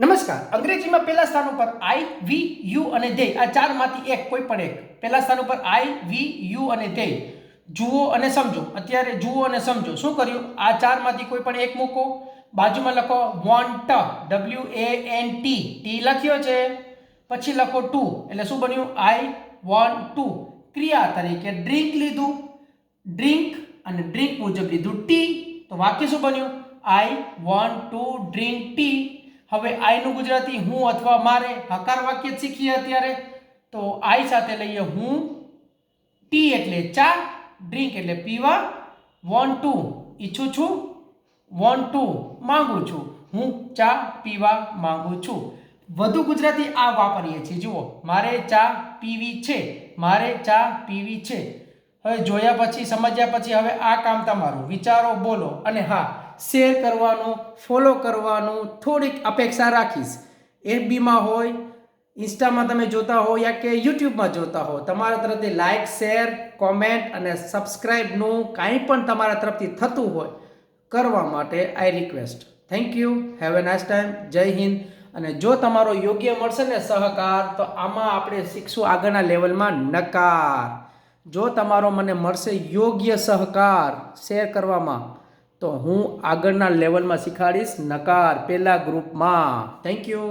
નમસ્કાર. અંગ્રેજીમાં પહેલા સ્થાન ઉપર આઈ વી યુ અને દે આ ચારમાંથી એક, કોઈ પણ એક. પહેલા સ્થાન ઉપર આઈ વી યુ અને દે જુઓ અને સમજો. અત્યારે જુઓ અને સમજો. શું કર્યું? આ ચારમાંથી કોઈ પણ એક મૂકો. બાજુમાં લખો want W A N T T લખ્યો છે. પછી લખો ટુ એટલે શું બન્યું? આઈ વોન્ટ ટુ ક્રિયા તરીકે ડ્રિંક લીધું. ડ્રિંક અને ડ્રિંક મુજબ લીધું ટી તો વાક્ય શું બન્યું? I want to drink tea હવે આઈનું ગુજરાતી હું અથવા મારે હકાર વાક્ય શીખીએ અત્યારે, તો આઈ સાથે લઈએ હું, ટી એટલે ચા, ડ્રિંક એટલે પીવા વોન્ટ ટુ ઈચ્છું છું વોન્ટ ટુ માંગુ છું, હું ચા પીવા માંગુ છું. વધુ ગુજરાતી આ વાપરીએ છીએ, જુઓ, મારે ચા પીવી છે, મારે ચા પીવી છે. હવે જોયા પછી, સમજ્યા પછી, હવે આ કામ તમારું, વિચારો, બોલો, અને હા શેર કરવાનું ફોલો કરવાનું, થોડીક અપેક્ષા રાખીશ. એફબીમાં હોય ઇન્સ્ટામાં તમે જોતા હો યા કે યુટ્યુબમાં જોતા હો, તમારા તરફથી લાઇક શેર કોમેન્ટ અને સબસ્ક્રાઈબનું કાંઈ પણ તમારા તરફથી થતું હોય, કરવા માટે I request thank you have a nice time Jai Hind. અને જો તમારો યોગ્ય મળશે ને સહકાર, તો આમાં આપણે શીખશું આગળના લેવલમાં નકાર. જો તમારો મને મળશે યોગ્ય સહકાર શેર કરવામાં તો હું આગળના લેવલમાં શીખાડીશ. નકાર પહેલા ગ્રુપમાં થેન્ક યુ